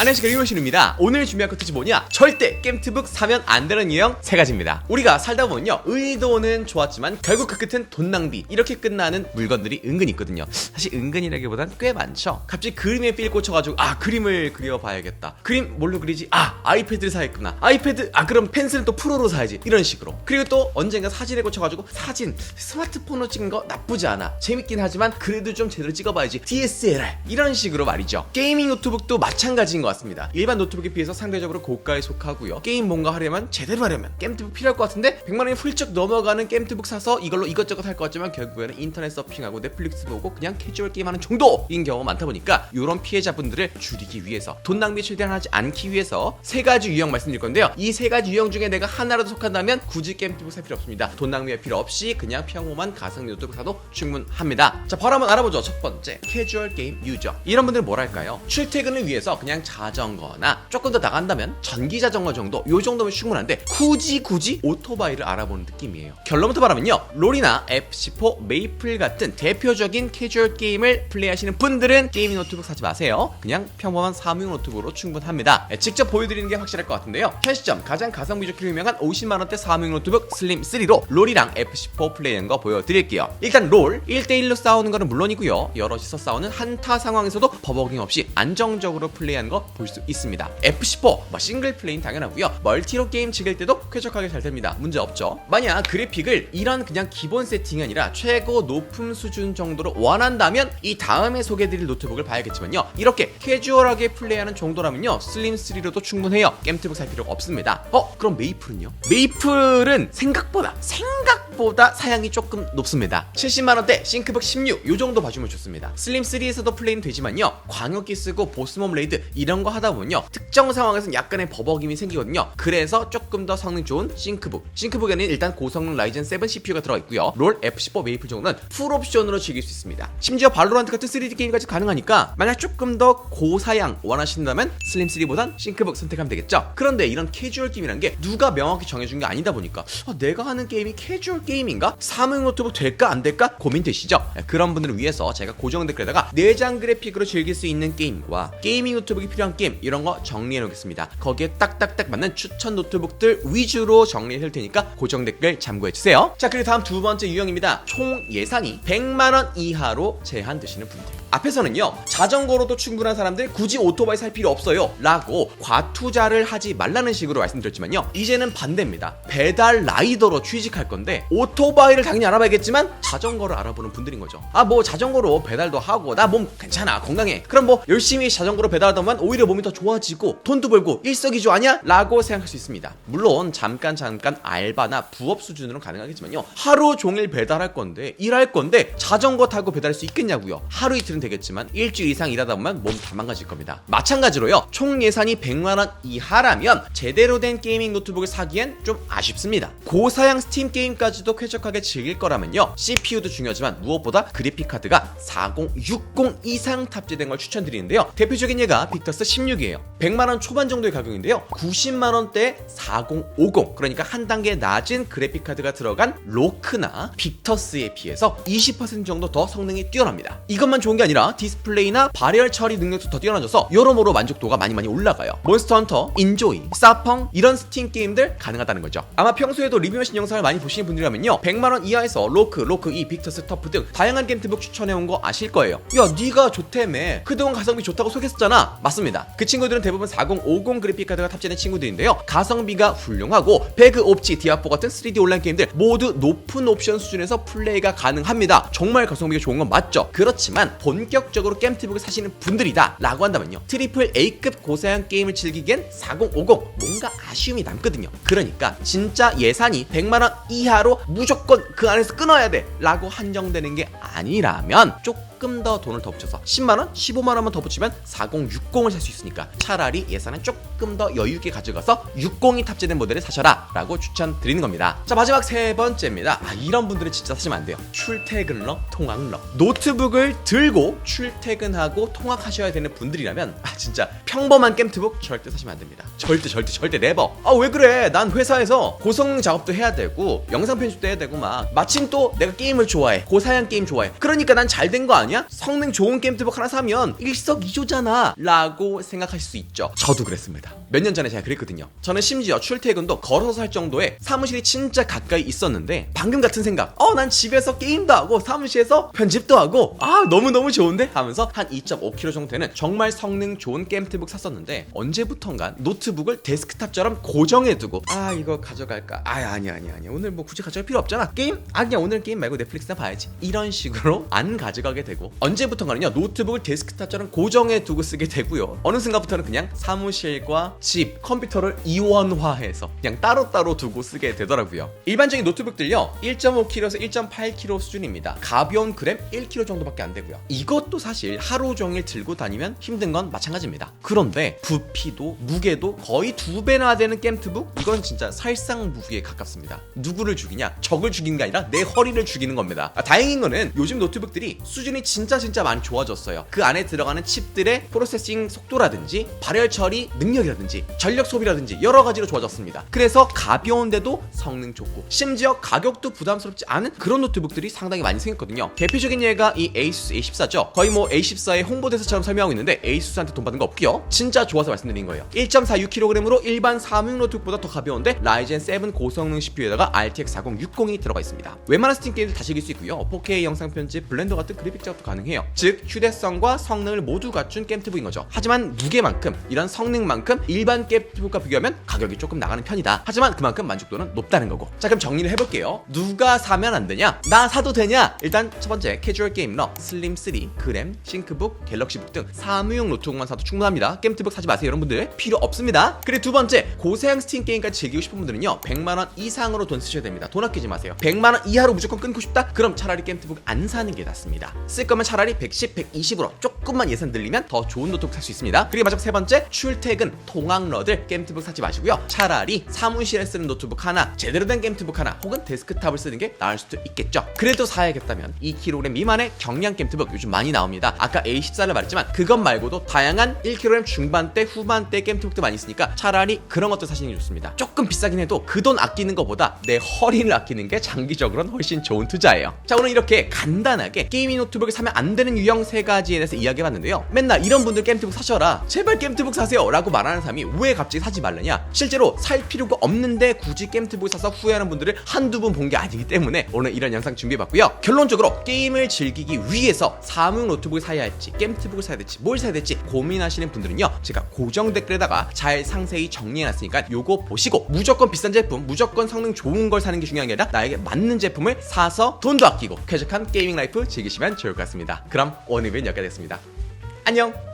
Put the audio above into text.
안녕하십니까 리모신입니다. 오늘 준비할 컨텐츠 뭐냐? 절대 겜트북 사면 안 되는 유형 세 가지입니다. 우리가 살다 보면요 의도는 좋았지만 결국 그 끝은 돈 낭비. 이렇게 끝나는 물건들이 은근히 있거든요. 사실 은근이라기보단 꽤 많죠. 갑자기 그림에 필 꽂혀가지고 아 그림을 그려봐야겠다. 그림 뭘로 그리지? 아 아이패드를 사야겠구나. 아이패드 아 그럼 펜슬은 또 프로로 사야지. 이런 식으로. 그리고 또 언젠가 사진에 꽂혀가지고 사진 스마트폰으로 찍은 거 나쁘지 않아. 재밌긴 하지만 그래도 좀 제대로 찍어봐야지. DSLR 이런 식으로 말이죠. 게이밍 노트북도 마찬가지인 것 같습니다. 일반 노트북에 비해서 상대적으로 고가에 속하고요. 게임 뭔가 하려면 제대로 하려면 게임트북 필요할 것 같은데 100만 원이 훌쩍 넘어가는 게임트북 사서 이걸로 이것저것 할 것 같지만 결국에는 인터넷 서핑하고 넷플릭스 보고 그냥 캐주얼 게임하는 정도인 경우가 많다 보니까 이런 피해자분들을 줄이기 위해서 돈 낭비 최대한 하지 않기 위해서 세 가지 유형 말씀드릴 건데요. 이 세 가지 유형 중에 내가 하나라도 속한다면 굳이 게임트북 살 필요 없습니다. 돈 낭비할 필요 없이 그냥 평범한 가성비 노트북 사도 충분합니다. 자 바로 한번 알아보죠. 첫 번째 캐주얼 게임 유저. 이런 분들은 뭐랄까요? 출퇴근을 위해서 그냥 자 전거나 조금 더 나간다면 전기 자전거 정도 요 정도면 충분한데 굳이 굳이 오토바이를 알아보는 느낌이에요. 결론부터 말하면요. 롤이나 FC4 메이플 같은 대표적인 캐주얼 게임을 플레이하시는 분들은 게이밍 노트북 사지 마세요. 그냥 평범한 사무용 노트북으로 충분합니다. 예, 직접 보여드리는 게 확실할 것 같은데요. 현 시점 가장 가성비 좋게 유명한 50만원대 사무용 노트북 슬림 3로 롤이랑 FC4 플레이하는 거 보여드릴게요. 일단 롤 1대1로 싸우는 거는 물론이고요. 여럿이서 싸우는 한타 상황에서도 버벅임 없이 안정적으로 플레이 볼 수 있습니다. FC4 뭐 싱글 플레이는 당연하고요. 멀티로 게임 즐길 때도 쾌적하게 잘 됩니다. 문제 없죠. 만약 그래픽을 이런 그냥 기본 세팅이 아니라 최고 높음 수준 정도로 원한다면 이 다음에 소개드릴 노트북을 봐야겠지만요. 이렇게 캐주얼하게 플레이하는 정도라면요. 슬림 3로도 충분해요. 게임트북 살 필요가 없습니다. 어 그럼 메이플은요? 메이플은 생각보다 생각보다 사양이 조금 높습니다. 70만 원대 싱크북 16 요 정도 봐주면 좋습니다. 슬림 3에서도 플레이는 되지만요. 광역기 쓰고 보스몸 레이드 이런 거 하다 보면요 특정 상황에서는 약간의 버벅임이 생기거든요. 그래서 조금 더 성능 좋은 싱크북. 싱크북에는 일단 고성능 라이젠 7 CPU가 들어가 있고요. 롤 F14 메이플 정도는 풀 옵션으로 즐길 수 있습니다. 심지어 발로란트 같은 3D 게임까지 가능하니까 만약 조금 더 고사양 원하신다면 슬림 3보단 싱크북 선택하면 되겠죠? 그런데 이런 캐주얼 게임이란 게 누가 명확히 정해준 게 아니다 보니까 아, 내가 하는 게임이 캐주얼 게임인가? 사무용 노트북 될까 안 될까? 고민되시죠? 네, 그런 분들을 위해서 제가 고정 댓글에다가 내장 그래픽으로 즐길 수 있는 게임과 게이밍 노트북이 필요 한 게임 이런 거 정리해 놓겠습니다. 거기에 딱딱딱 맞는 추천 노트북들 위주로 정리해 줄 테니까 고정 댓글 참고해 주세요. 자 그리고 다음 두 번째 유형입니다. 총 예산이 100만 원 이하로 제한되시는 분들. 앞에서는요 자전거로도 충분한 사람들 굳이 오토바이 살 필요 없어요 라고 과투자를 하지 말라는 식으로 말씀드렸지만요 이제는 반대입니다. 배달 라이더로 취직할 건데 오토바이를 당연히 알아봐야겠지만 자전거를 알아보는 분들인 거죠. 아 뭐 자전거로 배달도 하고 나 몸 괜찮아 건강해 그럼 뭐 열심히 자전거로 배달하다 보면 오히려 몸이 더 좋아지고 돈도 벌고 일석이조 아니야? 라고 생각할 수 있습니다. 물론 잠깐 잠깐 알바나 부업 수준으로 가능하겠지만요 하루 종일 배달할 건데 일할 건데 자전거 타고 배달할 수 있겠냐고요. 하루 이틀은 되겠지만 일주일 이상 일하다 보면 몸 다 망가질 겁니다. 마찬가지로요. 총 예산이 100만 원 이하라면 제대로 된 게이밍 노트북을 사기엔 좀 아쉽습니다. 고사양 스팀 게임까지도 쾌적하게 즐길 거라면요. CPU도 중요하지만 무엇보다 그래픽 카드가 4060 이상 탑재된 걸 추천드리는데요. 대표적인 예가 빅터스 16이에요. 100만 원 초반 정도의 가격인데요. 90만 원대 4050 그러니까 한 단계 낮은 그래픽 카드가 들어간 로크나 빅터스에 비해서 20% 정도 더 성능이 뛰어납니다. 이것만 좋은 게 아니라 디스플레이나 발열 처리 능력도 더 뛰어나져서 여러모로 만족도가 많이 많이 올라가요. 몬스터 헌터, 인조이, 사펑 이런 스팀 게임들 가능하다는 거죠. 아마 평소에도 리뷰하신 영상을 많이 보시는 분들이라면요. 100만 원 이하에서 로크, 로크 2, 빅터 스 터프 등 다양한 게임트북 추천해온 거 아실 거예요. 야, 네가 좋다며. 그동안 가성비 좋다고 소개했었잖아. 맞습니다. 그 친구들은 대부분 4050 그래픽 카드가 탑재된 친구들인데요. 가성비가 훌륭하고 배그 옵지, 디아포 같은 3D 온라인 게임들 모두 높은 옵션 수준에서 플레이가 가능합니다. 정말 가성비가 좋은 건 맞죠. 그렇지만 본 격적으로 게임트북을 사시는 분들이다 라고 한다면요. 트리플 A급 고사양 게임을 즐기기엔 4050 뭔가 아쉬움이 남거든요. 그러니까 진짜 예산이 100만원 이하로 무조건 그 안에서 끊어야 돼 라고 한정되는 게 아니라면 조금 더 돈을 더 붙여서 10만원, 15만원만 더 붙이면 4060을 살 수 있으니까 차라리 예산을 조금 더 여유있게 가져가서 60이 탑재된 모델을 사셔라 라고 추천드리는 겁니다. 자 마지막 세 번째입니다. 아 이런 분들은 진짜 사시면 안 돼요. 출퇴근러, 통학러. 노트북을 들고 출퇴근하고 통학하셔야 되는 분들이라면 아 진짜 평범한 게임트북 절대 사시면 안 됩니다. 절대 절대 절대 네버 아 왜 그래? 난 회사에서 고성능 작업도 해야 되고 영상 편집도 해야 되고 막 마침 또 내가 게임을 좋아해. 고사양 게임 좋아해. 그러니까 난 잘 된 거 아니야? 성능 좋은 게임트북 하나 사면 일석이조잖아 라고 생각하실 수 있죠. 저도 그랬습니다. 몇 년 전에 제가 그랬거든요. 저는 심지어 출퇴근도 걸어서 할 정도의 사무실이 진짜 가까이 있었는데 방금 같은 생각. 어 난 집에서 게임도 하고 사무실에서 편집도 하고 아 너무너무 좋은데? 하면서 한 2.5kg 정도 되는 정말 성능 좋은 게임트북 샀었는데 언제부턴가 노트북을 데스크탑처럼 고정해 두고 아 이거 가져갈까? 아 아니 아니 아니. 오늘 뭐 굳이 가져갈 필요 없잖아. 게임? 아 그냥 오늘 게임 말고 넷플릭스나 봐야지. 이런 식으로 안 가져가게 되고 언제부턴가는요 노트북을 데스크탑처럼 고정해 두고 쓰게 되고요. 어느 순간부터는 그냥 사무실과 집 컴퓨터를 이원화해서 그냥 따로따로 두고 쓰게 되더라고요. 일반적인 노트북들요 1.5kg에서 1.8kg 수준입니다. 가벼운 그램 1kg 정도밖에 안 되고요. 이것도 사실 하루 종일 들고 다니면 힘든 건 마찬가지입니다. 그런데 부피도 무게도 거의 두 배나 되는 게임트북 이건 진짜 살상 무기에 가깝습니다. 누구를 죽이냐? 적을 죽이는 게 아니라 내 허리를 죽이는 겁니다. 아, 다행인 거는 요즘 노트북들이 수준이 진짜 진짜 많이 좋아졌어요. 그 안에 들어가는 칩들의 프로세싱 속도라든지 발열 처리 능력이라든지 전력 소비라든지 여러 가지로 좋아졌습니다. 그래서 가벼운데도 성능 좋고 심지어 가격도 부담스럽지 않은 그런 노트북들이 상당히 많이 생겼거든요. 대표적인 예가 이 에이수스 A14죠. 거의 뭐 A14의 홍보대사처럼 설명하고 있는데 에이수스한테 돈 받은 거 없고요. 진짜 좋아서 말씀드린 거예요. 1.46kg으로 일반 사무용 노트북보다 더 가벼운데 라이젠 7 고성능 CPU에다가 RTX 4060이 들어가 있습니다. 웬만한 스팀 게임도 다 즐길 수 있고요. 4K 영상 편집 블렌더 같은 그래픽 작업 도 가능해요. 즉 휴대성과 성능을 모두 갖춘 게임트북인 거죠. 하지만 무게만큼 이런 성능만큼 일반 게임트북과 비교하면 가격이 조금 나가는 편이다. 하지만 그만큼 만족도는 높다는 거고. 자 그럼 정리를 해볼게요. 누가 사면 안 되냐? 나 사도 되냐? 일단 첫 번째 캐주얼 게임러 슬림 3 그램 싱크북 갤럭시북 등 사무용 노트북만 사도 충분합니다. 게임트북 사지 마세요 여러분들. 필요 없습니다. 그리고 두 번째 고사양 스팀 게임까지 즐기고 싶은 분들은요 100만 원 이상으로 돈 쓰셔야 됩니다. 돈 아끼지 마세요. 100만 원 이하로 무조건 끊고 싶다? 그럼 차라리 게임트북 안 사는 게 낫습니다. 쓸 거면 차라리 110, 120으로 조금만 예산 늘리면 더 좋은 노트북 살 수 있습니다. 그리고 마지막 세 번째 출퇴근 통학러들 게임트북 사지 마시고요. 차라리 사무실에 쓰는 노트북 하나 제대로 된 게임트북 하나 혹은 데스크탑을 쓰는 게 나을 수도 있겠죠. 그래도 사야겠다면 2kg 미만의 경량 게임트북 요즘 많이 나옵니다. 아까 A14를 말했지만 그것 말고도 다양한 1kg 중반대 후반대 게임트북도 많이 있으니까 차라리 그런 것도 사시는 게 좋습니다. 조금 비싸긴 해도 그 돈 아끼는 것보다 내 허리를 아끼는 게 장기적으로는 훨씬 좋은 투자예요. 자 오늘 이렇게 간단하게 게이밍 노트북을 사면 안 되는 유형 세 가지에 대해서 이야기 해봤는데요. 맨날 이런 분들 게임트북 사셔라. 제발 게임트북 사세요. 라고 말하는 사람이 왜 갑자기 사지 말라냐? 실제로 살 필요가 없는데 굳이 게임트북 사서 후회하는 분들을 한두 번본게 아니기 때문에 오늘 이런 영상 준비해봤고요. 결론적으로 게임을 즐기기 위해서 사무용 노트북을 사야 할지 게임트북을 사야 될지 뭘 사야 될지 고민하시는 분들은요. 제가 고정 댓글에다가 잘 상세히 정리해놨으니까 요거 보시고 무조건 비싼 제품 무조건 성능 좋은 걸 사는 게 중요한 게 아니라 나에게 맞는 제품을 사서 돈도 아끼고 쾌적한 게이밍 라이프 즐기시면 좋을 것 같습니다. 그럼 오늘 은 여기까지 됐습니다 안녕